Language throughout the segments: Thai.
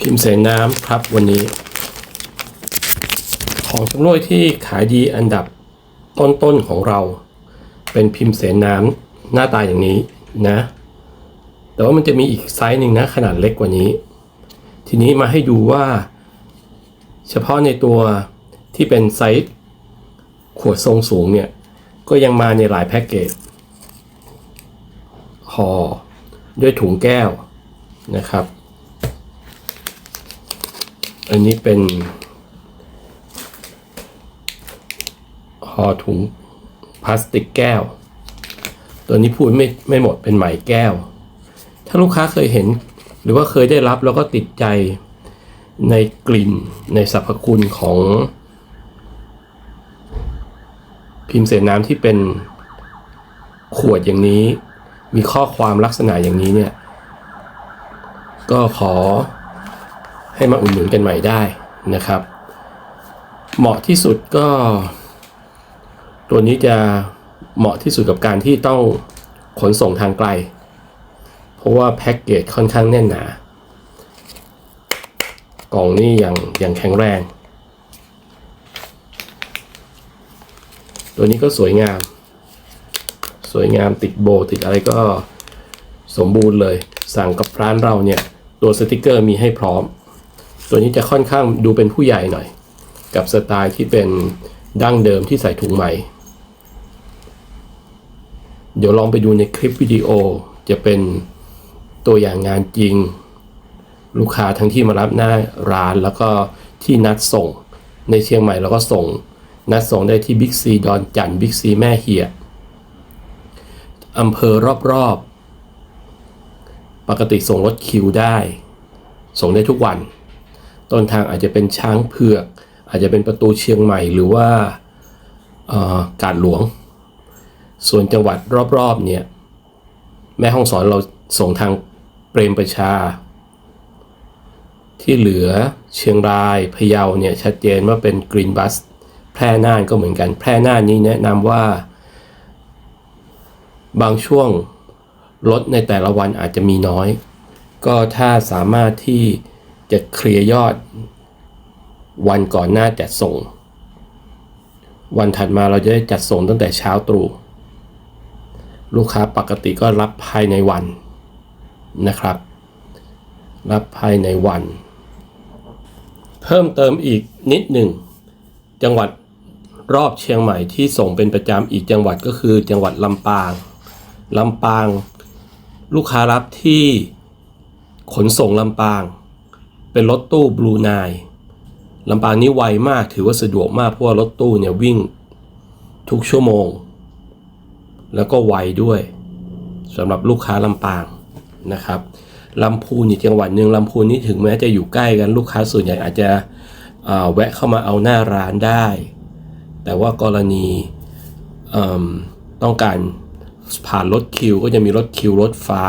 พิมพ์เสนน้ำครับวันนี้ ของชำร่วยที่ขายดีอันดับต้นๆของเรา เป็นพิมพ์เสนน้ำหน้าตาอย่างนี้นะ แต่ว่ามันจะมีอีกไซส์หนึ่งนะขนาดเล็กกว่านี้ ทีนี้มาให้ดูว่า เฉพาะในตัวที่เป็นไซส์ขวดทรงสูงเนี่ย ก็ยังมาในหลายแพ็กเกจห่อด้วยถุงแก้วนะครับ อันนี้เป็นห่อถุงพลาสติกแก้ว ตัวนี้พูดไม่ไม่หมดเป็นไหมแก้ว ถ้าลูกค้าเคยเห็น หรือว่าเคยได้รับแล้วก็ติดใจในกลิ่นในสรรพคุณของพิมพ์เสนน้ำที่เป็นขวดอย่างนี้ มีข้อความลักษณะอย่างนี้เนี่ย ก็ขอ ให้มาอุดหนุนกันใหม่ได้นะครับ เหมาะที่สุดก็ ตัวนี้จะเหมาะที่สุดกับการที่ต้องขนส่งทางไกล เพราะว่าแพ็กเกจค่อนข้างแน่นหนากล่องนี่อย่างอย่างแข็งแรง ตัวนี้ก็สวยงาม สวยงามติดโบติดอะไรก็สมบูรณ์เลย สั่งกับร้านเราเนี่ย ตัวสติกเกอร์มีให้พร้อม ตัวนี้จะค่อนข้างดูเป็นผู้ใหญ่หน่อย กับสไตล์ที่เป็นดั้งเดิมที่ใส่ถุงไหม เดี๋ยวลองไปดูในคลิปวิดีโอจะเป็นตัวอย่างงานจริง ลูกค้าทั้งที่มารับหน้าร้านแล้วก็ที่นัดส่งในเชียงใหม่เราก็ส่ง นัดส่งได้ที่บิ๊กซีดอนจันบิ๊กซีแม่เหียอำเภอรอบๆปกติส่งรถคิวได้ ส่งได้ทุกวัน ต้นทางอาจจะเป็นช้างเผือก อาจจะเป็นประตูเชียงใหม่หรือว่ากาดหลวง ส่วนจังหวัดรอบๆเนี่ยแม่ห้องสอนเราส่งทางเปรมประชา ที่เหลือเชียงรายพะเยาเนี่ยชัดเจนว่าเป็นกรีนบัสแพร่น่านก็เหมือนกันแพร่น่านนี้แนะนำว่า บางช่วงรถในแต่ละวันอาจจะมีน้อย ก็ถ้าสามารถที่ จะเคลียร์ยอด วันก่อนหน้าจัดส่ง วันถัดมาเราจะได้จัดส่งตั้งแต่เช้าตรู่ลูกค้าปกติก็รับภายในวันนะครับ รับภายในวัน เพิ่มเติมอีกนิดหนึ่ง จังหวัดรอบเชียงใหม่ที่ส่งเป็นประจำอีกจังหวัดก็คือจังหวัดลำปางลำปาง ลูกค้ารับที่ขนส่งลำปาง เป็นรถตู้บลูนายลำปางนี้ไวมากถือว่าสะดวกมากเพราะว่ารถตู้เนี่ยวิ่งทุกชั่วโมง แล้วก็ไวด้วยสำหรับลูกค้าลำปางนะครับลำพูนอีกจังหวัดหนึ่งลำพูนนี่ถึงแม้จะอยู่ใกล้กันลูกค้าส่วนใหญ่อาจจะแวะเข้ามาเอาหน้าร้านได้ แต่ว่ากรณีอืมต้องการผ่านรถคิว ก็จะมีรถคิวรถฟ้า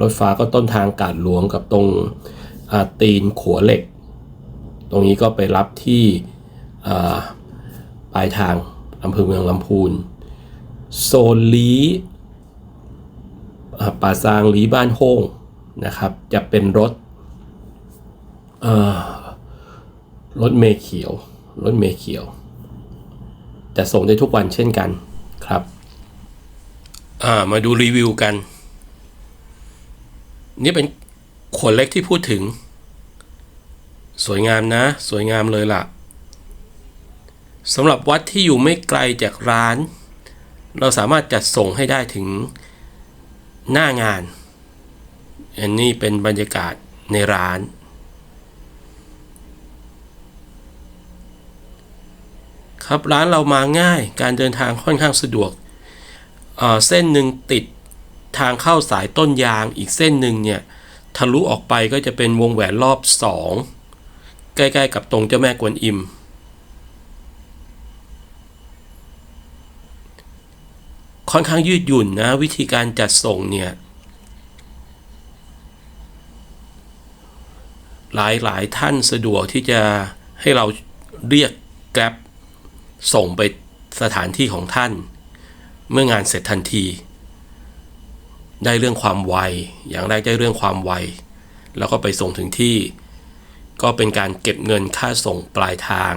รถฟ้าก็ต้นทางกาดหลวงกับตรงตีนขัวเหล็ก ตรงนี้ก็ไปรับที่ปลายทางอำเภอเมืองลำพูน โซนลีป่าซางลีบ้านโฮงนะครับ จะเป็นรถรถเมเขียว รถเมเขียว จะส่งได้ทุกวันเช่นกันครับ มาดูรีวิวกัน นี่เป็นขวดเล็กที่พูดถึง สวยงามนะ สวยงามเลยล่ะสำหรับวัดที่อยู่ไม่ไกลจากร้าน เราสามารถจัดส่งให้ได้ถึงหน้างาน อันนี้เป็นบรรยากาศในร้าน ครับร้านเรามาง่ายการเดินทางค่อนข้างสะดวกเเส้นหนึ่งติด ทางเข้าสายต้นยางอีกเส้นหนึ่งเนี่ยทะลุออกไปก็จะเป็นวงแหวนรอบสองใกล้ๆกับตรงเจ้าแม่กวนอิม ค่อนข้างยืดหยุ่นนะวิธีการจัดส่งเนี่ยหลายหลายท่านสะดวกที่จะให้เราเรียกแกร็บส่งไปสถานที่ของท่าน เมื่องานเสร็จทันที ได้เรื่องความไว อย่างแรกได้เรื่องความไว แล้วก็ไปส่งถึงที่ ก็เป็นการเก็บเงินค่าส่งปลายทาง